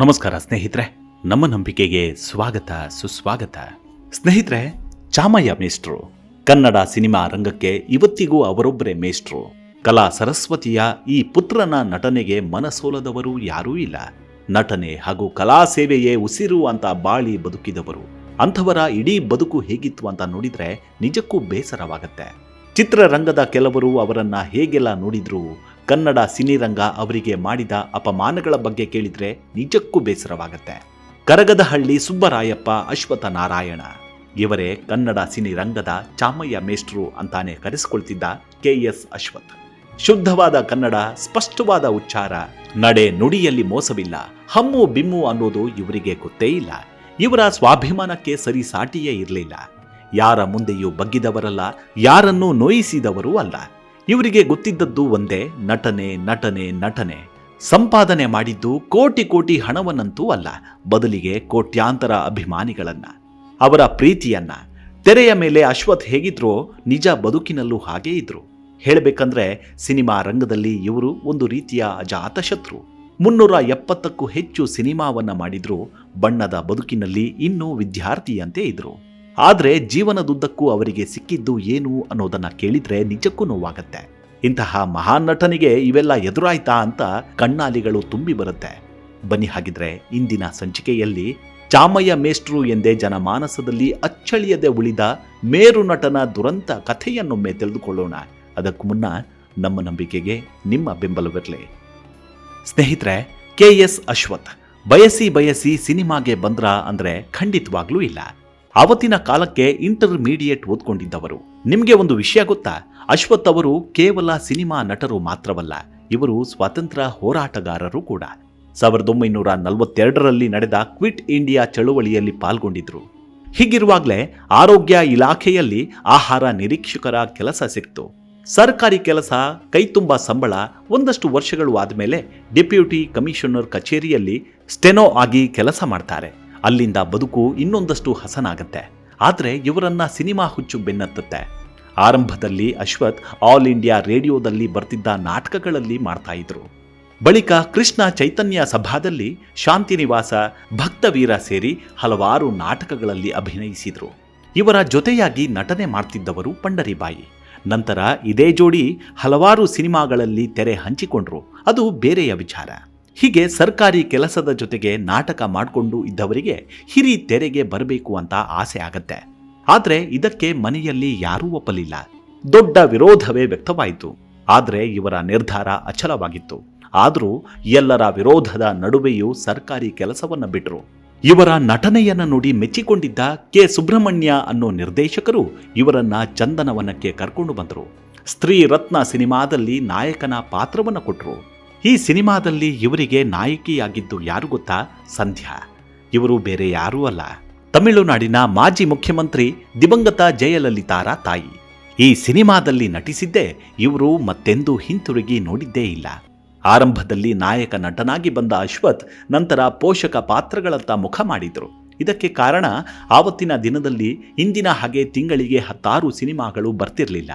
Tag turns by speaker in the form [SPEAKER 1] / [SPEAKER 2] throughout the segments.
[SPEAKER 1] ನಮಸ್ಕಾರ ಸ್ನೇಹಿತರೆ, ನಮ್ಮ ನಂಬಿಕೆಗೆ ಸ್ವಾಗತ, ಸುಸ್ವಾಗತ. ಸ್ನೇಹಿತರೆ, ಚಾಮಯ್ಯ ಮೇಷ್ಟ್ರು, ಕನ್ನಡ ಸಿನಿಮಾ ರಂಗಕ್ಕೆ ಇವತ್ತಿಗೂ ಅವರೊಬ್ಬರೇ ಮೇಷ್ಟ್ರು. ಕಲಾ ಸರಸ್ವತಿಯ ಈ ಪುತ್ರನ ನಟನೆಗೆ ಮನಸೋಲದವರು ಯಾರೂ ಇಲ್ಲ. ನಟನೆ ಹಾಗೂ ಕಲಾ ಸೇವೆಯೇ ಉಸಿರು ಅಂತ ಬಾಳಿ ಬದುಕಿದವರು. ಅಂಥವರ ಇಡೀ ಬದುಕು ಹೇಗಿತ್ತು ಅಂತ ನೋಡಿದ್ರೆ ನಿಜಕ್ಕೂ ಬೇಸರವಾಗತ್ತೆ. ಚಿತ್ರರಂಗದ ಕೆಲವರು ಅವರನ್ನ ಹೇಗೆಲ್ಲ ನೋಡಿದ್ರು ಕನ್ನಡ ಸಿನಿರಂಗ ಅವರಿಗೆ ಮಾಡಿದ ಅಪಮಾನಗಳ ಬಗ್ಗೆ ಕೇಳಿದ್ರೆ ನಿಜಕ್ಕೂ ಬೇಸರವಾಗುತ್ತೆ. ಕರಗದಹಳ್ಳಿ ಸುಬ್ಬರಾಯಪ್ಪ ಅಶ್ವಥ ನಾರಾಯಣ ಇವರೇ ಕನ್ನಡ ಸಿನಿರಂಗದ ಚಾಮಯ್ಯ ಮೇಷ್ಟ್ರು ಅಂತಾನೆ ಕರೆಸಿಕೊಳ್ತಿದ್ದ ಕೆ ಎಸ್ ಅಶ್ವಥ್ ಶುದ್ಧವಾದ ಕನ್ನಡ, ಸ್ಪಷ್ಟವಾದ ಉಚ್ಚಾರ, ನಡೆ ನುಡಿಯಲ್ಲಿ ಮೋಸವಿಲ್ಲ, ಹಮ್ಮು ಬಿಮ್ಮು ಅನ್ನೋದು ಇವರಿಗೆ ಗೊತ್ತೇ ಇಲ್ಲ. ಇವರ ಸ್ವಾಭಿಮಾನಕ್ಕೆ ಸರಿ ಸಾಟಿಯೇ ಇರಲಿಲ್ಲ. ಯಾರ ಮುಂದೆಯೂ ಬಗ್ಗಿದವರಲ್ಲ, ಯಾರನ್ನೂ ನೋಯಿಸಿದವರೂ ಅಲ್ಲ. ಇವರಿಗೆ ಗೊತ್ತಿದ್ದದ್ದು ಒಂದೇ, ನಟನೆ ನಟನೆ ನಟನೆ. ಸಂಪಾದನೆ ಮಾಡಿದ್ದು ಕೋಟಿ ಕೋಟಿ ಹಣವನ್ನಂತೂ ಅಲ್ಲ, ಬದಲಿಗೆ ಕೋಟ್ಯಾಂತರ ಅಭಿಮಾನಿಗಳನ್ನ, ಅವರ ಪ್ರೀತಿಯನ್ನ. ತೆರೆಯ ಮೇಲೆ ಅಶ್ವಥ್ ಹೇಗಿದ್ರೋ ನಿಜ ಬದುಕಿನಲ್ಲೂ ಹಾಗೇ ಇದ್ರು. ಹೇಳಬೇಕಂದ್ರೆ ಸಿನಿಮಾ ರಂಗದಲ್ಲಿ ಇವರು ಒಂದು ರೀತಿಯ ಅಜಾತಶತ್ರು ಮುನ್ನೂರ ಎಪ್ಪತ್ತಕ್ಕೂ ಹೆಚ್ಚು ಸಿನಿಮಾವನ್ನ ಮಾಡಿದ್ರು, ಬಣ್ಣದ ಬದುಕಿನಲ್ಲಿ ಇನ್ನೂ ವಿದ್ಯಾರ್ಥಿಯಂತೆ ಇದ್ರು. ಆದ್ರೆ ಜೀವನದುದ್ದಕ್ಕೂ ಅವರಿಗೆ ಸಿಕ್ಕಿದ್ದು ಏನು ಅನ್ನೋದನ್ನ ಕೇಳಿದ್ರೆ ನಿಜಕ್ಕೂ ನೋವಾಗತ್ತೆ. ಇಂತಹ ಮಹಾನ್ ನಟನಿಗೆ ಇವೆಲ್ಲ ಎದುರಾಯ್ತಾ ಅಂತ ಕಣ್ಣಾಲಿಗಳು ತುಂಬಿ ಬರುತ್ತೆ. ಬನ್ನಿ ಹಾಗಿದ್ರೆ ಇಂದಿನ ಸಂಚಿಕೆಯಲ್ಲಿ ಚಾಮಯ್ಯ ಮೇಷ್ಟ್ರು ಎಂದೇ ಜನಮಾನಸದಲ್ಲಿ ಅಚ್ಚಳಿಯದೆ ಉಳಿದ ಮೇರು ನಟನ ದುರಂತ ಕಥೆಯನ್ನೊಮ್ಮೆ ತಿಳಿದುಕೊಳ್ಳೋಣ ಅದಕ್ಕೂ ಮುನ್ನ ನಮ್ಮ ನಂಬಿಕೆಗೆ ನಿಮ್ಮ ಬೆಂಬಲವಿರಲಿ. ಸ್ನೇಹಿತರೆ, ಕೆ ಎಸ್ ಅಶ್ವಥ್, ಬಯಸಿ ಬಯಸಿ ಸಿನಿಮಾಗೆ ಬಂದ್ರ ಅಂದ್ರೆ ಖಂಡಿತವಾಗ್ಲೂ ಇಲ್ಲ. ಅವತ್ತಿನ ಕಾಲಕ್ಕೆ ಇಂಟರ್ಮೀಡಿಯೇಟ್ ಓದ್ಕೊಂಡಿದ್ದವರು. ನಿಮಗೆ ಒಂದು ವಿಷಯ ಗೊತ್ತಾ? ಅಶ್ವಥ್ ಅವರು ಕೇವಲ ಸಿನಿಮಾ ನಟರು ಮಾತ್ರವಲ್ಲ, ಇವರು ಸ್ವಾತಂತ್ರ್ಯ ಹೋರಾಟಗಾರರು ಕೂಡ. ಸಾವಿರದ ಒಂಬೈನೂರ ನಲವತ್ತೆರಡರಲ್ಲಿ ನಡೆದ ಕ್ವಿಟ್ ಇಂಡಿಯಾ ಚಳುವಳಿಯಲ್ಲಿ ಪಾಲ್ಗೊಂಡಿದ್ರು. ಹೀಗಿರುವಾಗಲೇ ಆರೋಗ್ಯ ಇಲಾಖೆಯಲ್ಲಿ ಆಹಾರ ನಿರೀಕ್ಷಕರ ಕೆಲಸ ಸಿಕ್ತು. ಸರ್ಕಾರಿ ಕೆಲಸ, ಕೈತುಂಬ ಸಂಬಳ ಒಂದಷ್ಟು ವರ್ಷಗಳು ಆದಮೇಲೆ ಡೆಪ್ಯೂಟಿ ಕಮಿಷನರ್ ಕಚೇರಿಯಲ್ಲಿ ಸ್ಟೆನೋ ಆಗಿ ಕೆಲಸ ಮಾಡ್ತಾರೆ. ಅಲ್ಲಿಂದ ಬದುಕು ಇನ್ನೊಂದಷ್ಟು ಹಸನಾಗತ್ತೆ. ಆದರೆ ಇವರನ್ನ ಸಿನಿಮಾ ಹುಚ್ಚು ಬೆನ್ನತ್ತತ್ತೆ. ಆರಂಭದಲ್ಲಿ ಅಶ್ವಥ್ ಆಲ್ ಇಂಡಿಯಾ ರೇಡಿಯೋದಲ್ಲಿ ಬರ್ತಿದ್ದ ನಾಟಕಗಳಲ್ಲಿ ಮಾಡ್ತಾ ಇದ್ರು. ಬಳಿಕ ಕೃಷ್ಣ ಚೈತನ್ಯ ಸಭಾದಲ್ಲಿ ಶಾಂತಿನಿವಾಸ ಭಕ್ತವೀರ ಸೇರಿ ಹಲವಾರು ನಾಟಕಗಳಲ್ಲಿ ಅಭಿನಯಿಸಿದ್ರು. ಇವರ ಜೊತೆಯಾಗಿ ನಟನೆ ಮಾಡ್ತಿದ್ದವರು ಪಂಡರಿಬಾಯಿ. ನಂತರ ಇದೇ ಜೋಡಿ ಹಲವಾರು ಸಿನಿಮಾಗಳಲ್ಲಿ ತೆರೆ ಹಂಚಿಕೊಂಡ್ರು. ಅದು ಬೇರೆಯ ವಿಚಾರ. ಹೀಗೆ ಸರ್ಕಾರಿ ಕೆಲಸದ ಜೊತೆಗೆ ನಾಟಕ ಮಾಡಿಕೊಂಡು ಇದ್ದವರಿಗೆ ಹಿರಿ ತೆರೆಗೆ ಬರಬೇಕು ಅಂತ ಆಸೆ ಆಗತ್ತೆ. ಆದರೆ ಇದಕ್ಕೆ ಮನೆಯಲ್ಲಿ ಯಾರೂ ಒಪ್ಪಲಿಲ್ಲ. ದೊಡ್ಡ ವಿರೋಧವೇ ವ್ಯಕ್ತವಾಯಿತು. ಆದರೆ ಇವರ ನಿರ್ಧಾರ ಅಚಲವಾಗಿತ್ತು. ಆದರೂ ಎಲ್ಲರ ವಿರೋಧದ ನಡುವೆಯೂ ಸರ್ಕಾರಿ ಕೆಲಸವನ್ನು ಬಿಟ್ರು. ಇವರ ನಟನೆಯನ್ನು ನೋಡಿ ಮೆಚ್ಚಿಕೊಂಡಿದ್ದ ಕೆ. ಸುಬ್ರಹ್ಮಣ್ಯ ಅನ್ನೋ ನಿರ್ದೇಶಕರು ಇವರನ್ನ ಚಂದನವನಕ್ಕೆ ಕರ್ಕೊಂಡು ಬಂದರು. ಸ್ತ್ರೀ ರತ್ನ ಸಿನಿಮಾದಲ್ಲಿ ನಾಯಕನ ಪಾತ್ರವನ್ನು ಕೊಟ್ಟರು ಈ ಸಿನಿಮಾದಲ್ಲಿ ಇವರಿಗೆ ನಾಯಕಿಯಾಗಿದ್ದು ಯಾರು ಗೊತ್ತಾ? ಸಂಧ್ಯಾ. ಇವರು ಬೇರೆ ಯಾರೂ ಅಲ್ಲ. ತಮಿಳುನಾಡಿನ ಮಾಜಿ ಮುಖ್ಯಮಂತ್ರಿ ದಿವಂಗತ ಜಯಲಲಿತಾರ ತಾಯಿ. ಈ ಸಿನಿಮಾದಲ್ಲಿ ನಟಿಸಿದ್ದೇ ಇವರು ಮತ್ತೆಂದೂ ಹಿಂತಿರುಗಿ ನೋಡಿದ್ದೇ ಇಲ್ಲ. ಆರಂಭದಲ್ಲಿ ನಾಯಕ ನಟನಾಗಿ ಬಂದ ಅಶ್ವಥ್ ನಂತರ ಪೋಷಕ ಪಾತ್ರಗಳತ್ತ ಮುಖ ಮಾಡಿದ್ರು. ಇದಕ್ಕೆ ಕಾರಣ ಆವತ್ತಿನ ದಿನದಲ್ಲಿ ಇಂದಿನ ಹಾಗೆ ತಿಂಗಳಿಗೆ ಹತ್ತಾರು ಸಿನಿಮಾಗಳು ಬರ್ತಿರಲಿಲ್ಲ.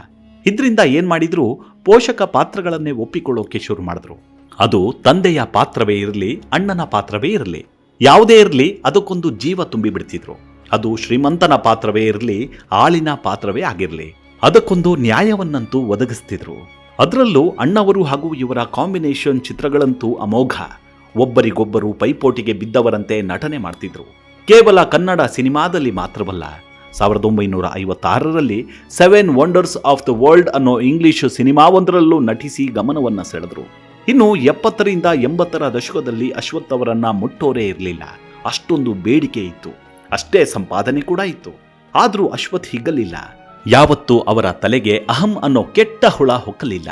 [SPEAKER 1] ಇದರಿಂದ ಏನ್ ಮಾಡಿದ್ರು? ಪೋಷಕ ಪಾತ್ರಗಳನ್ನೇ ಒಪ್ಪಿಕೊಳ್ಳೋಕೆ ಶುರು ಮಾಡಿದ್ರು. ಅದು ತಂದೆಯ ಪಾತ್ರವೇ ಇರಲಿ, ಅಣ್ಣನ ಪಾತ್ರವೇ ಇರಲಿ. ಯಾವುದೇ ಇರಲಿ, ಅದಕ್ಕೊಂದು ಜೀವ ತುಂಬಿ ಬಿಡ್ತಿದ್ರು. ಅದು ಶ್ರೀಮಂತನ ಪಾತ್ರವೇ ಇರಲಿ, ಆಳಿನ ಪಾತ್ರವೇ ಆಗಿರಲಿ. ಅದಕ್ಕೊಂದು ನ್ಯಾಯವನ್ನಂತೂ ಒದಗಿಸ್ತಿದ್ರು. ಅದರಲ್ಲೂ ಅಣ್ಣವರು ಹಾಗೂ ಇವರ ಕಾಂಬಿನೇಷನ್ ಚಿತ್ರಗಳಂತೂ ಅಮೋಘ. ಒಬ್ಬರಿಗೊಬ್ಬರು ಪೈಪೋಟಿಗೆ ಬಿದ್ದವರಂತೆ ನಟನೆ ಮಾಡ್ತಿದ್ರು. ಕೇವಲ ಕನ್ನಡ ಸಿನಿಮಾದಲ್ಲಿ ಮಾತ್ರವಲ್ಲ, ಸಾವಿರದ ಒಂಬೈನೂರ ಐವತ್ತಾರರಲ್ಲಿ seven wonders of the world ಅನ್ನೋ ಇಂಗ್ಲಿಷ್ ಸಿನಿಮಾವೊಂದರಲ್ಲೂ ನಟಿಸಿ ಗಮನವನ್ನ ಸೆಳೆದ್ರು. ಇನ್ನು ಎಪ್ಪತ್ತರಿಂದ ಎಂಬತ್ತರ ದಶಕದಲ್ಲಿ ಅಶ್ವಥ್ ಅವರನ್ನ ಮುಟ್ಟೋರೇ ಇರಲಿಲ್ಲ. ಅಷ್ಟೊಂದು ಬೇಡಿಕೆ ಇತ್ತು. ಅಷ್ಟೇ ಸಂಪಾದನೆ ಕೂಡ ಇತ್ತು. ಆದರೂ ಅಶ್ವಥ್ ಹಿಗ್ಗಲಿಲ್ಲ. ಯಾವತ್ತೂ ಅವರ ತಲೆಗೆ ಅಹಂ ಅನ್ನೋ ಕೆಟ್ಟ ಹುಳ ಹೊಕ್ಕಲಿಲ್ಲ.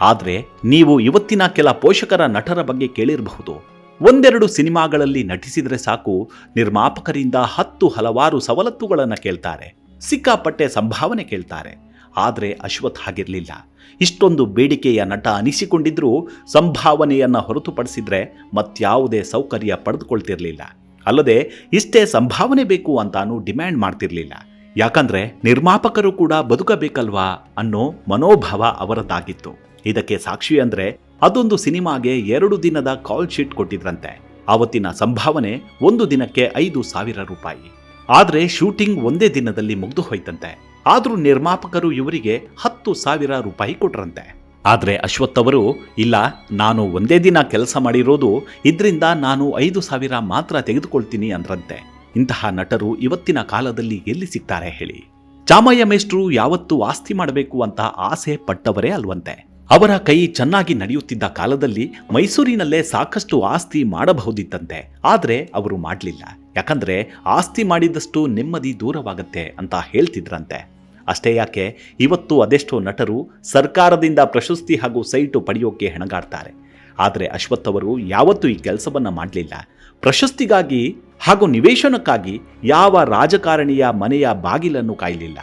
[SPEAKER 1] ಆದರೆ ನೀವು ಇವತ್ತಿನ ಕೆಲ ಪೋಷಕರ ನಟರ ಬಗ್ಗೆ ಕೇಳಿರಬಹುದು. ಒಂದೆರಡು ಸಿನಿಮಾಗಳಲ್ಲಿ ನಟಿಸಿದರೆ ಸಾಕು, ನಿರ್ಮಾಪಕರಿಂದ ಹತ್ತು ಹಲವಾರು ಸವಲತ್ತುಗಳನ್ನು ಕೇಳ್ತಾರೆ. ಸಿಕ್ಕಾಪಟ್ಟೆ ಸಂಭಾವನೆ ಕೇಳ್ತಾರೆ. ಆದರೆ ಅಶ್ವಥ್ ಹಾಗಿರಲಿಲ್ಲ. ಇಷ್ಟೊಂದು ಬೇಡಿಕೆಯ ನಟ ಅನಿಸಿಕೊಂಡಿದ್ರೂ ಸಂಭಾವನೆಯನ್ನ ಹೊರತುಪಡಿಸಿದರೆ ಮತ್ಯಾವುದೇ ಸೌಕರ್ಯ ಪಡೆದುಕೊಳ್ತಿರಲಿಲ್ಲ. ಅಲ್ಲದೆ ಇಷ್ಟೇ ಸಂಭಾವನೆ ಬೇಕು ಅಂತಾನು ಡಿಮ್ಯಾಂಡ್ ಮಾಡ್ತಿರ್ಲಿಲ್ಲ. ಯಾಕಂದ್ರೆ ನಿರ್ಮಾಪಕರು ಕೂಡ ಬದುಕಬೇಕಲ್ವಾ ಅನ್ನೋ ಮನೋಭಾವ ಅವರದ್ದಾಗಿತ್ತು. ಇದಕ್ಕೆ ಸಾಕ್ಷಿ ಅಂದ್ರೆ ಅದೊಂದು ಸಿನಿಮಾಗೆ ಎರಡು ದಿನದ ಕಾಲ್ ಶೀಟ್ ಕೊಟ್ಟಿದ್ರಂತೆ. ಆವತ್ತಿನ ಸಂಭಾವನೆ ಒಂದು ದಿನಕ್ಕೆ ಐದು ಸಾವಿರ ರೂಪಾಯಿ. ಆದ್ರೆ ಶೂಟಿಂಗ್ ಒಂದೇ ದಿನದಲ್ಲಿ ಮುಗ್ದು ಹೋಯ್ತಂತೆ. ಆದ್ರೂ ನಿರ್ಮಾಪಕರು ಇವರಿಗೆ ಹತ್ತು ಸಾವಿರ ರೂಪಾಯಿ ಕೊಟ್ರಂತೆ. ಆದರೆ ಅಶ್ವಥ್ ಅವರು, ಇಲ್ಲ, ನಾನು ಒಂದೇ ದಿನ ಕೆಲಸ ಮಾಡಿರೋದು, ಇದರಿಂದ ನಾನು ಐದು ಸಾವಿರ ಮಾತ್ರ ತೆಗೆದುಕೊಳ್ತೀನಿ ಅಂದ್ರಂತೆ. ಇಂತಹ ನಟರು ಇವತ್ತಿನ ಕಾಲದಲ್ಲಿ ಎಲ್ಲಿ ಸಿಗ್ತಾರೆ ಹೇಳಿ. ಚಾಮಯ್ಯ ಮೇಷ್ಟ್ರು ಯಾವತ್ತೂ ಆಸ್ತಿ ಮಾಡಬೇಕು ಅಂತ ಆಸೆ ಪಟ್ಟವರೇ ಅಲ್ವಂತೆ. ಅವರ ಕೈ ಚೆನ್ನಾಗಿ ನಡೆಯುತ್ತಿದ್ದ ಕಾಲದಲ್ಲಿ ಮೈಸೂರಿನಲ್ಲೇ ಸಾಕಷ್ಟು ಆಸ್ತಿ ಮಾಡಬಹುದಿತ್ತಂತೆ. ಆದರೆ ಅವರು ಮಾಡಲಿಲ್ಲ. ಯಾಕಂದ್ರೆ ಆಸ್ತಿ ಮಾಡಿದಷ್ಟು ನೆಮ್ಮದಿ ದೂರವಾಗತ್ತೆ ಅಂತ ಹೇಳ್ತಿದ್ರಂತೆ. ಅಷ್ಟೇ ಯಾಕೆ, ಇವತ್ತು ಅದೆಷ್ಟೋ ನಟರು ಸರ್ಕಾರದಿಂದ ಪ್ರಶಸ್ತಿ ಹಾಗೂ ಸೈಟು ಪಡೆಯೋಕೆ ಹೆಣಗಾಡ್ತಾರೆ. ಆದರೆ ಅಶ್ವಥ್ ಅವರು ಯಾವತ್ತೂ ಈ ಕೆಲಸವನ್ನು ಮಾಡಲಿಲ್ಲ. ಪ್ರಶಸ್ತಿಗಾಗಿ ಹಾಗೂ ನಿವೇಶನಕ್ಕಾಗಿ ಯಾವ ರಾಜಕಾರಣಿಯ ಮನೆಯ ಬಾಗಿಲನ್ನು ಕಾಯಲಿಲ್ಲ.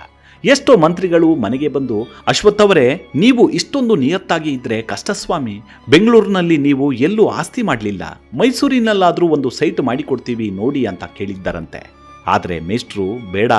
[SPEAKER 1] ಎಷ್ಟೋ ಮಂತ್ರಿಗಳು ಮನೆಗೆ ಬಂದು, ಅಶ್ವಥ್ ಅವರೇ, ನೀವು ಇಷ್ಟೊಂದು ನಿಯತ್ತಾಗಿ ಇದ್ರೆ ಕಷ್ಟಸ್ವಾಮಿ, ಬೆಂಗಳೂರಿನಲ್ಲಿ ನೀವು ಎಲ್ಲೂ ಆಸ್ತಿ ಮಾಡಲಿಲ್ಲ. ಮೈಸೂರಿನಲ್ಲಾದರೂ ಒಂದು ಸೈಟ್ ಮಾಡಿಕೊಡ್ತೀವಿ ನೋಡಿ ಅಂತ ಕೇಳಿದ್ದಾರಂತೆ. ಆದರೆ ಮೇಷ್ಟ್ರು, ಬೇಡ,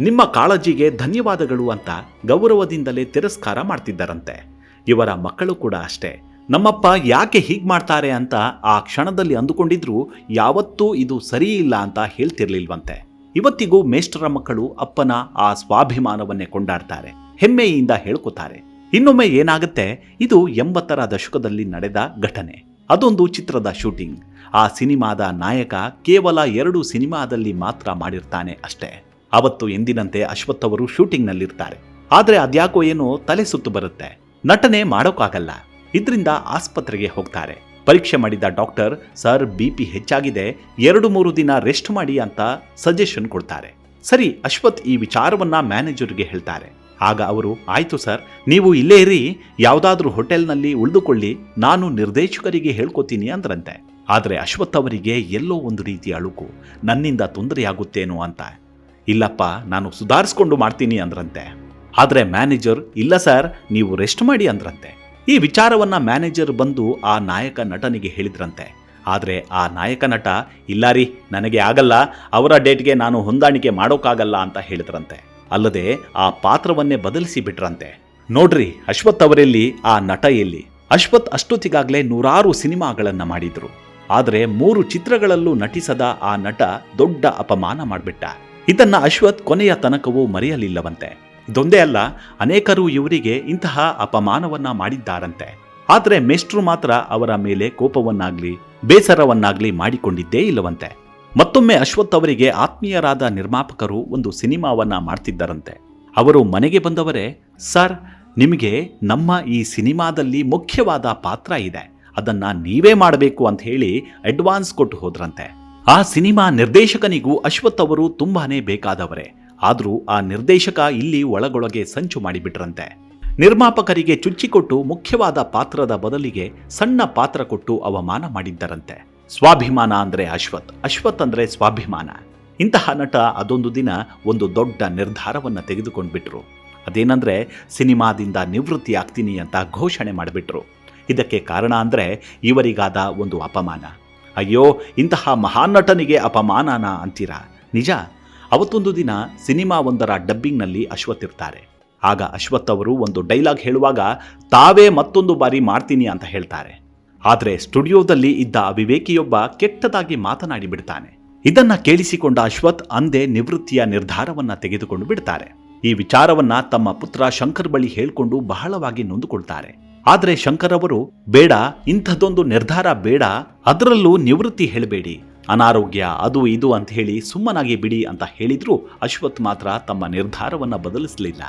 [SPEAKER 1] ನಿಮ್ಮ ಕಾಳಜಿಗೆ ಧನ್ಯವಾದಗಳು ಅಂತ ಗೌರವದಿಂದಲೇ ತಿರಸ್ಕಾರ ಮಾಡ್ತಿದ್ದಾರಂತೆ. ಇವರ ಮಕ್ಕಳು ಕೂಡ ಅಷ್ಟೇ. ನಮ್ಮಪ್ಪ ಯಾಕೆ ಹೀಗೆ ಮಾಡ್ತಾರೆ ಅಂತ ಆ ಕ್ಷಣದಲ್ಲಿ ಅಂದುಕೊಂಡಿದ್ರು ಯಾವತ್ತೂ ಇದು ಸರಿ ಇಲ್ಲ ಅಂತ ಹೇಳ್ತಿರ್ಲಿಲ್ವಂತೆ. ಇವತ್ತಿಗೂ ಮೇಷ್ಟರ ಮಕ್ಕಳು ಅಪ್ಪನ ಆ ಸ್ವಾಭಿಮಾನವನ್ನೇ ಕೊಂಡಾಡ್ತಾರೆ. ಹೆಮ್ಮೆಯಿಂದ ಹೇಳ್ಕೊತಾರೆ. ಇನ್ನೊಮ್ಮೆ ಏನಾಗುತ್ತೆ? ಇದು ಎಂಬತ್ತರ ದಶಕದಲ್ಲಿ ನಡೆದ ಘಟನೆ. ಅದೊಂದು ಚಿತ್ರದ ಶೂಟಿಂಗ್. ಆ ಸಿನಿಮಾದ ನಾಯಕ ಕೇವಲ ಎರಡು ಸಿನಿಮಾದಲ್ಲಿ ಮಾತ್ರ ಮಾಡಿರ್ತಾನೆ ಅಷ್ಟೇ. ಅವತ್ತು ಎಂದಿನಂತೆ ಅಶ್ವಥ್ ಅವರು ಶೂಟಿಂಗ್ನಲ್ಲಿರ್ತಾರೆ. ಆದರೆ ಅದ್ಯಾಕೋ ಏನೋ ತಲೆ ಸುತ್ತು ಬರುತ್ತೆ. ನಟನೆ ಮಾಡೋಕ್ಕಾಗಲ್ಲ. ಇದರಿಂದ ಆಸ್ಪತ್ರೆಗೆ ಹೋಗ್ತಾರೆ. ಪರೀಕ್ಷೆ ಮಾಡಿದ ಡಾಕ್ಟರ್, ಸರ್, ಬಿ ಪಿ ಹೆಚ್ಚಾಗಿದೆ, ಎರಡು ಮೂರು ದಿನ ರೆಸ್ಟ್ ಮಾಡಿ ಅಂತ ಸಜೆಷನ್ ಕೊಡ್ತಾರೆ. ಸರಿ, ಅಶ್ವಥ್ ಈ ವಿಚಾರವನ್ನ ಮ್ಯಾನೇಜರ್ಗೆ ಹೇಳ್ತಾರೆ. ಆಗ ಅವರು, ಆಯ್ತು ಸರ್, ನೀವು ಇಲ್ಲೇ ಇರಿ, ಯಾವುದಾದ್ರೂ ಹೋಟೆಲ್ನಲ್ಲಿ ಉಳಿದುಕೊಳ್ಳಿ, ನಾನು ನಿರ್ದೇಶಕರಿಗೆ ಹೇಳ್ಕೊತೀನಿ ಅಂದ್ರಂತೆ. ಆದರೆ ಅಶ್ವಥ್ ಅವರಿಗೆ ಎಲ್ಲೋ ಒಂದು ರೀತಿಯ ಅಳುಕು, ನನ್ನಿಂದ ತೊಂದರೆಯಾಗುತ್ತೇನೋ ಅಂತ. ಇಲ್ಲಪ್ಪ, ನಾನು ಸುಧಾರಿಸ್ಕೊಂಡು ಮಾಡ್ತೀನಿ ಅಂದ್ರಂತೆ. ಆದರೆ ಮ್ಯಾನೇಜರ್, ಇಲ್ಲ ಸರ್, ನೀವು ರೆಸ್ಟ್ ಮಾಡಿ ಅಂದ್ರಂತೆ. ಈ ವಿಚಾರವನ್ನ ಮ್ಯಾನೇಜರ್ ಬಂದು ಆ ನಾಯಕ ನಟನಿಗೆ ಹೇಳಿದ್ರಂತೆ. ಆದರೆ ಆ ನಾಯಕ ನಟ ಇಲ್ಲ ರೀ ನನಗೆ ಆಗಲ್ಲ, ಅವರ ಡೇಟ್ಗೆ ನಾನು ಹೊಂದಾಣಿಕೆ ಮಾಡೋಕ್ಕಾಗಲ್ಲ ಅಂತ ಹೇಳಿದ್ರಂತೆ. ಅಲ್ಲದೆ ಆ ಪಾತ್ರವನ್ನೇ ಬದಲಿಸಿ ಬಿಟ್ರಂತೆ. ನೋಡ್ರಿ, ಅಶ್ವಥ್ ಅವರಲ್ಲಿ, ಆ ನಟ ಎಲ್ಲಿ. ಅಶ್ವಥ್ ಅಷ್ಟೊತ್ತಿಗಾಗಲೇ ನೂರಾರು ಸಿನಿಮಾಗಳನ್ನ ಮಾಡಿದ್ರು. ಆದರೆ ಮೂರು ಚಿತ್ರಗಳಲ್ಲೂ ನಟಿಸದ ಆ ನಟ ದೊಡ್ಡ ಅಪಮಾನ ಮಾಡಿಬಿಟ್ಟ. ಇದನ್ನ ಅಶ್ವಥ್ ಕೊನೆಯ ತನಕವೂ ಮರೆಯಲಿಲ್ಲವಂತೆ. ಇದೊಂದೇ ಅಲ್ಲ, ಅನೇಕರು ಇವರಿಗೆ ಇಂತಹ ಅಪಮಾನವನ್ನ ಮಾಡಿದ್ದಾರಂತೆ. ಆದರೆ ಮೇಷ್ಟ್ರು ಮಾತ್ರ ಅವರ ಮೇಲೆ ಕೋಪವನ್ನಾಗ್ಲಿ, ಬೇಸರವನ್ನಾಗ್ಲಿ ಮಾಡಿಕೊಂಡಿದ್ದೇ ಇಲ್ಲವಂತೆ. ಮತ್ತೊಮ್ಮೆ ಅಶ್ವಥ್ ಅವರಿಗೆ ಆತ್ಮೀಯರಾದ ನಿರ್ಮಾಪಕರು ಒಂದು ಸಿನಿಮಾವನ್ನ ಮಾಡ್ತಿದ್ದರಂತೆ. ಅವರು ಮನೆಗೆ ಬಂದವರೇ, ಸರ್, ನಿಮಗೆ ನಮ್ಮ ಈ ಸಿನಿಮಾದಲ್ಲಿ ಮುಖ್ಯವಾದ ಪಾತ್ರ ಇದೆ. ಅದನ್ನ ನೀವೇ ಮಾಡಬೇಕು ಅಂತ ಹೇಳಿ ಅಡ್ವಾನ್ಸ್ ಕೊಟ್ಟು ಹೋದ್ರಂತೆ. ಆ ಸಿನಿಮಾ ನಿರ್ದೇಶಕನಿಗೂ ಅಶ್ವಥ್ ಅವರು ತುಂಬಾನೇ ಬೇಕಾದವರೇ. ಆದ್ರೂ ಆ ನಿರ್ದೇಶಕ ಇಲ್ಲಿ ಒಳಗೊಳಗೆ ಸಂಚು ಮಾಡಿಬಿಟ್ರಂತೆ. ನಿರ್ಮಾಪಕರಿಗೆ ಚುಚ್ಚಿಕೊಟ್ಟು ಮುಖ್ಯವಾದ ಪಾತ್ರದ ಬದಲಿಗೆ ಸಣ್ಣ ಪಾತ್ರ ಕೊಟ್ಟು ಅವಮಾನ ಮಾಡಿದ್ದರಂತೆ. ಸ್ವಾಭಿಮಾನ ಅಂದ್ರೆ ಅಶ್ವತ್ ಅಶ್ವಥ್ ಅಂದ್ರೆ ಸ್ವಾಭಿಮಾನ. ಇಂತಹ ನಟ ಅದೊಂದು ದಿನ ಒಂದು ದೊಡ್ಡ ನಿರ್ಧಾರವನ್ನ ತೆಗೆದುಕೊಂಡ್ಬಿಟ್ರು. ಅದೇನಂದ್ರೆ ಸಿನಿಮಾದಿಂದ ನಿವೃತ್ತಿ ಆಗ್ತೀನಿ ಅಂತ ಘೋಷಣೆ ಮಾಡಿಬಿಟ್ರು. ಇದಕ್ಕೆ ಕಾರಣ ಅಂದ್ರೆ ಇವರಿಗಾದ ಒಂದು ಅಪಮಾನ. ಅಯ್ಯೋ, ಇಂತಹ ಮಹಾನ್ ನಟನಿಗೆ ಅಪಮಾನನ ಅಂತೀರಾ? ನಿಜ? ಅವತ್ತೊಂದು ದಿನ ಸಿನಿಮಾ ಒಂದರ ಡಬ್ಬಿಂಗ್ನಲ್ಲಿ ಅಶ್ವಥ್ ಇರ್ತಾರೆ. ಆಗ ಅಶ್ವಥ್ ಅವರು ಒಂದು ಡೈಲಾಗ್ ಹೇಳುವಾಗ, ತಾವೇ ಮತ್ತೊಂದು ಬಾರಿ ಮಾಡ್ತೀನಿ ಅಂತ ಹೇಳ್ತಾರೆ. ಆದರೆ ಸ್ಟುಡಿಯೋದಲ್ಲಿ ಇದ್ದ ವಿವೇಕಿಯೊಬ್ಬ ಕೆಟ್ಟದಾಗಿ ಮಾತನಾಡಿ ಬಿಡ್ತಾನೆ. ಇದನ್ನ ಕೇಳಿಸಿಕೊಂಡ ಅಶ್ವಥ್ ಅಂದೇ ನಿವೃತ್ತಿಯ ನಿರ್ಧಾರವನ್ನ ತೆಗೆದುಕೊಂಡು ಬಿಡ್ತಾರೆ. ಈ ವಿಚಾರವನ್ನ ತಮ್ಮ ಪುತ್ರ ಶಂಕರ್ ಬಳಿ ಹೇಳ್ಕೊಂಡು ಬಹಳವಾಗಿ ನೊಂದುಕೊಳ್ತಾರೆ. ಆದರೆ ಶಂಕರ್ ಅವರು, ಬೇಡ, ಇಂಥದ್ದೊಂದು ನಿರ್ಧಾರ ಬೇಡ, ಅದರಲ್ಲೂ ನಿವೃತ್ತಿ ಹೇಳಬೇಡಿ. ಅನಾರೋಗ್ಯ, ಅದು ಇದು ಅಂತ ಹೇಳಿ ಸುಮ್ಮನಾಗಿ ಬಿಡಿ ಅಂತ ಹೇಳಿದ್ರು ಅಶ್ವಥ್ ಮಾತ್ರ ತಮ್ಮ ನಿರ್ಧಾರವನ್ನ ಬದಲಿಸಲಿಲ್ಲ.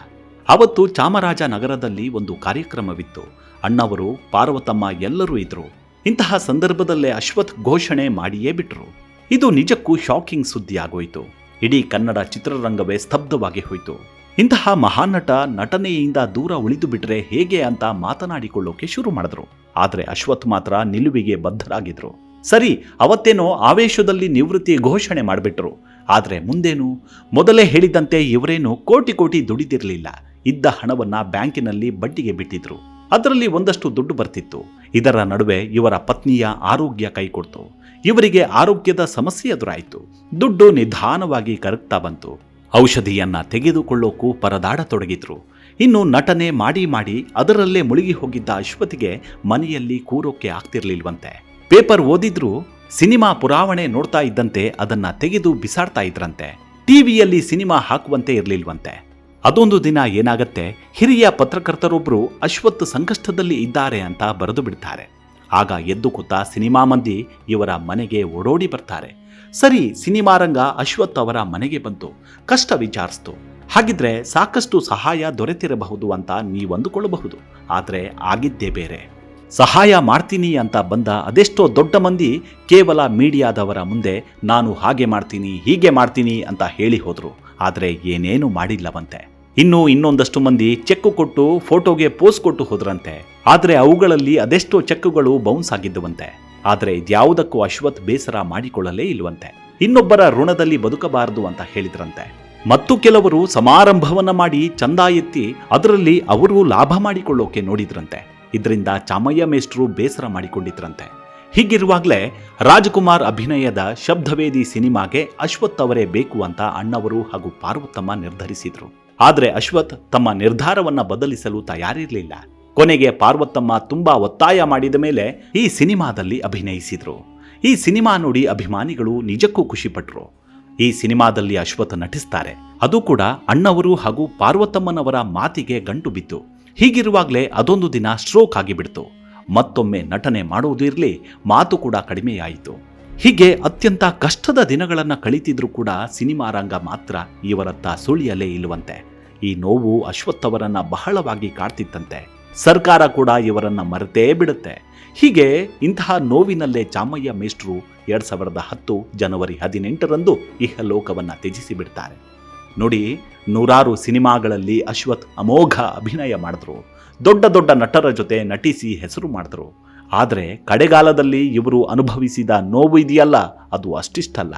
[SPEAKER 1] ಅವತ್ತು ಚಾಮರಾಜನಗರದಲ್ಲಿ ಒಂದು ಕಾರ್ಯಕ್ರಮವಿತ್ತು. ಅಣ್ಣವರು, ಪಾರ್ವತಮ್ಮ ಎಲ್ಲರೂ ಇದ್ರು. ಇಂತಹ ಸಂದರ್ಭದಲ್ಲೇ ಅಶ್ವಥ್ ಘೋಷಣೆ ಮಾಡಿಯೇ ಬಿಟ್ರು. ಇದು ನಿಜಕ್ಕೂ ಶಾಕಿಂಗ್ ಸುದ್ದಿ ಆಗೋಯ್ತು. ಇಡೀ ಕನ್ನಡ ಚಿತ್ರರಂಗವೇ ಸ್ತಬ್ಧವಾಗಿ ಹೋಯಿತು. ಇಂತಹ ಮಹಾನಟ ನಟ ನಟನೆಯಿಂದ ದೂರ ಉಳಿದು ಬಿಟ್ರೆ ಹೇಗೆ ಅಂತ ಮಾತನಾಡಿಕೊಳ್ಳೋಕೆ ಶುರು ಮಾಡಿದ್ರು. ಆದ್ರೆ ಅಶ್ವಥ್ ಮಾತ್ರ ನಿಲುವಿಗೆ ಬದ್ಧರಾಗಿದ್ರು. ಸರಿ, ಅವತ್ತೇನೋ ಆವೇಶದಲ್ಲಿ ನಿವೃತ್ತಿ ಘೋಷಣೆ ಮಾಡಿಬಿಟ್ರು. ಆದ್ರೆ ಮುಂದೇನು? ಮೊದಲೇ ಹೇಳಿದಂತೆ ಇವರೇನು ಕೋಟಿ ಕೋಟಿ ದುಡಿದಿರಲಿಲ್ಲ. ಇದ್ದ ಹಣವನ್ನ ಬ್ಯಾಂಕಿನಲ್ಲಿ ಬಡ್ಡಿಗೆ ಬಿಟ್ಟಿದ್ರು. ಅದರಲ್ಲಿ ಒಂದಷ್ಟು ದುಡ್ಡು ಬರ್ತಿತ್ತು. ಇದರ ನಡುವೆ ಇವರ ಪತ್ನಿಯ ಆರೋಗ್ಯ ಕೈಕೊಡ್ತು. ಇವರಿಗೆ ಆರೋಗ್ಯದ ಸಮಸ್ಯೆ ಎದುರಾಯಿತು. ದುಡ್ಡು ನಿಧಾನವಾಗಿ ಕರಗ್ತಾ ಬಂತು. ಔಷಧಿಯನ್ನ ತೆಗೆದುಕೊಳ್ಳೋಕು ಪರದಾಡತೊಡಗಿದ್ರು. ಇನ್ನು ನಟನೆ ಮಾಡಿ ಮಾಡಿ ಅದರಲ್ಲೇ ಮುಳುಗಿ ಹೋಗಿದ್ದ ಅಶ್ವತಿಗೆ ಮನೆಯಲ್ಲಿ ಕೂರೋಕೆ ಆಗ್ತಿರ್ಲಿಲ್ವಂತೆ. ಪೇಪರ್ ಓದಿದ್ರು ಸಿನಿಮಾ ಪುರಾವಣೆ ನೋಡ್ತಾ ಇದ್ದಂತೆ ಅದನ್ನ ತೆಗೆದು ಬಿಸಾಡ್ತಾ ಇದ್ರಂತೆ. ಟಿವಿಯಲ್ಲಿ ಸಿನಿಮಾ ಹಾಕುವಂತೆ ಇರಲಿಲ್ವಂತೆ. ಅದೊಂದು ದಿನ ಏನಾಗತ್ತೆ, ಹಿರಿಯ ಪತ್ರಕರ್ತರೊಬ್ಬರು ಅಶ್ವತ್ ಸಂಕಷ್ಟದಲ್ಲಿ ಇದ್ದಾರೆ ಅಂತ ಬರೆದು ಬಿಡ್ತಾರೆ. ಆಗ ಎದ್ದು ಕೂತ ಸಿನಿಮಾ ಮಂದಿ ಇವರ ಮನೆಗೆ ಓಡೋಡಿ ಬರ್ತಾರೆ. ಸರಿ, ಸಿನಿಮಾ ರಂಗ ಅಶ್ವತ್ ಅವರ ಮನೆಗೆ ಬಂತು. ಕಷ್ಟ ವಿಚಾರಿಸ್ತು. ಹಾಗಿದ್ರೆ ಸಾಕಷ್ಟು ಸಹಾಯ ದೊರೆತಿರಬಹುದು ಅಂತ ನೀವಂದುಕೊಳ್ಳಬಹುದು. ಆದರೆ ಆಗಿದ್ದೇ ಬೇರೆ. ಸಹಾಯ ಮಾಡ್ತೀನಿ ಅಂತ ಬಂದ ಅದೆಷ್ಟೋ ದೊಡ್ಡ ಮಂದಿ ಕೇವಲ ಮೀಡಿಯಾದವರ ಮುಂದೆ ನಾನು ಹಾಗೆ ಮಾಡ್ತೀನಿ, ಹೀಗೆ ಮಾಡ್ತೀನಿ ಅಂತ ಹೇಳಿ ಹೋದರು. ಆದರೆ ಏನೇನು ಮಾಡಿಲ್ಲವಂತೆ. ಇನ್ನು ಇನ್ನೊಂದಷ್ಟು ಮಂದಿ ಚೆಕ್ಕು ಕೊಟ್ಟು, ಫೋಟೋಗೆ ಪೋಸ್ ಕೊಟ್ಟು ಹೋದ್ರಂತೆ. ಆದರೆ ಅವುಗಳಲ್ಲಿ ಅದೆಷ್ಟೋ ಚೆಕ್ಕುಗಳು ಬೌನ್ಸ್ ಆಗಿದ್ದುವಂತೆ. ಆದರೆ ಇದ್ಯಾವುದಕ್ಕೂ ಅಶ್ವಥ್ ಬೇಸರ ಮಾಡಿಕೊಳ್ಳಲೇ ಇಲ್ವಂತೆ. ಇನ್ನೊಬ್ಬರ ಋಣದಲ್ಲಿ ಬದುಕಬಾರದು ಅಂತ ಹೇಳಿದ್ರಂತೆ. ಮತ್ತು ಕೆಲವರು ಸಮಾರಂಭವನ್ನ ಮಾಡಿ ಚಂದ ಎತ್ತಿ ಅದರಲ್ಲಿ ಅವರು ಲಾಭ ಮಾಡಿಕೊಳ್ಳೋಕೆ ನೋಡಿದ್ರಂತೆ. ಇದರಿಂದ ಚಾಮಯ್ಯ ಮೇಷ್ಟ್ರು ಬೇಸರ ಮಾಡಿಕೊಂಡಿದ್ರಂತೆ. ಹೀಗಿರುವಾಗಲೇ ರಾಜಕುಮಾರ್ ಅಭಿನಯದ ಶಬ್ದವೇದಿ ಸಿನಿಮಾಗೆ ಅಶ್ವಥ್ ಅವರೇ ಬೇಕು ಅಂತ ಅಣ್ಣವರು ಹಾಗೂ ಪಾರ್ವತಮ್ಮ ನಿರ್ಧರಿಸಿದ್ರು. ಆದರೆ ಅಶ್ವಥ್ ತಮ್ಮ ನಿರ್ಧಾರವನ್ನ ಬದಲಿಸಲು ತಯಾರಿರಲಿಲ್ಲ. ಕೊನೆಗೆ ಪಾರ್ವತಮ್ಮ ತುಂಬಾ ಒತ್ತಾಯ ಮಾಡಿದ ಮೇಲೆ ಈ ಸಿನಿಮಾದಲ್ಲಿ ಅಭಿನಯಿಸಿದ್ರು. ಈ ಸಿನಿಮಾ ನೋಡಿ ಅಭಿಮಾನಿಗಳು ನಿಜಕ್ಕೂ ಖುಷಿಪಟ್ರು. ಈ ಸಿನಿಮಾದಲ್ಲಿ ಅಶ್ವಥ್ ನಟಿಸ್ತಾರೆ. ಅದು ಕೂಡ ಅಣ್ಣವರು ಹಾಗೂ ಪಾರ್ವತಮ್ಮನವರ ಮಾತಿಗೆ ಗಂಟು ಬಿತ್ತು. ಹೀಗಿರುವಾಗಲೇ ಅದೊಂದು ದಿನ ಸ್ಟ್ರೋಕ್ ಆಗಿಬಿಡ್ತು. ಮತ್ತೊಮ್ಮೆ ನಟನೆ ಮಾಡುವುದು ಇರಲಿ ಮಾತು ಕೂಡ ಕಡಿಮೆಯಾಯಿತು. ಹೀಗೆ ಅತ್ಯಂತ ಕಷ್ಟದ ದಿನಗಳನ್ನು ಕಳೀತಿದ್ರೂ ಕೂಡ ಸಿನಿಮಾ ರಂಗ ಮಾತ್ರ ಇವರತ್ತ ಸುಳಿಯಲೇ ಇಲ್ಲವಂತೆ. ಈ ನೋವು ಅಶ್ವತ್ಥವರನ್ನ ಬಹಳವಾಗಿ ಕಾಡ್ತಿತ್ತಂತೆ. ಸರ್ಕಾರ ಕೂಡ ಇವರನ್ನ ಮರೆತೇ ಬಿಡುತ್ತೆ. ಹೀಗೆ ಇಂತಹ ನೋವಿನಲ್ಲೇ ಚಾಮಯ್ಯ ಮೇಷ್ಟ್ರು ಎರಡ್ ಸಾವಿರದ ಹತ್ತು ಜನವರಿ ಹದಿನೆಂಟರಂದು ಇಹಲೋಕವನ್ನ ತ್ಯಜಿಸಿ ಬಿಡ್ತಾರೆ ನೋಡಿ ನೂರಾರು ಸಿನಿಮಾಗಳಲ್ಲಿ ಅಶ್ವಥ್ ಅಮೋಘ ಅಭಿನಯ ಮಾಡಿದ್ರು. ದೊಡ್ಡ ದೊಡ್ಡ ನಟರ ಜೊತೆ ನಟಿಸಿ ಹೆಸರು ಮಾಡಿದ್ರು. ಆದರೆ ಕಡೆಗಾಲದಲ್ಲಿ ಇವರು ಅನುಭವಿಸಿದ ನೋವು ಇದೆಯಲ್ಲ, ಅದು ಅಷ್ಟಿಷ್ಟಲ್ಲ.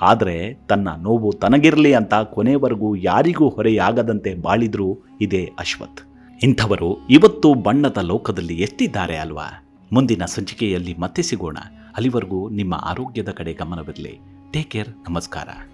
[SPEAKER 1] ಆದರೆ ತನ್ನ ನೋವು ತನಗಿರಲಿ ಅಂತ ಕೊನೆವರೆಗೂ ಯಾರಿಗೂ ಹೊರೆಯಾಗದಂತೆ ಬಾಳಿದ್ರು ಇದೇ ಅಶ್ವಥ್. ಇಂಥವರು ಇವತ್ತು ಬಣ್ಣದ ಲೋಕದಲ್ಲಿ ಎಷ್ಟಿದ್ದಾರೆ ಅಲ್ವಾ? ಮುಂದಿನ ಸಂಚಿಕೆಯಲ್ಲಿ ಮತ್ತೆ ಸಿಗೋಣ. ಅಲ್ಲಿವರೆಗೂ ನಿಮ್ಮ ಆರೋಗ್ಯದ ಕಡೆ ಗಮನವಿರಲಿ. ಟೇಕ್ ಕೇರ್ ನಮಸ್ಕಾರ.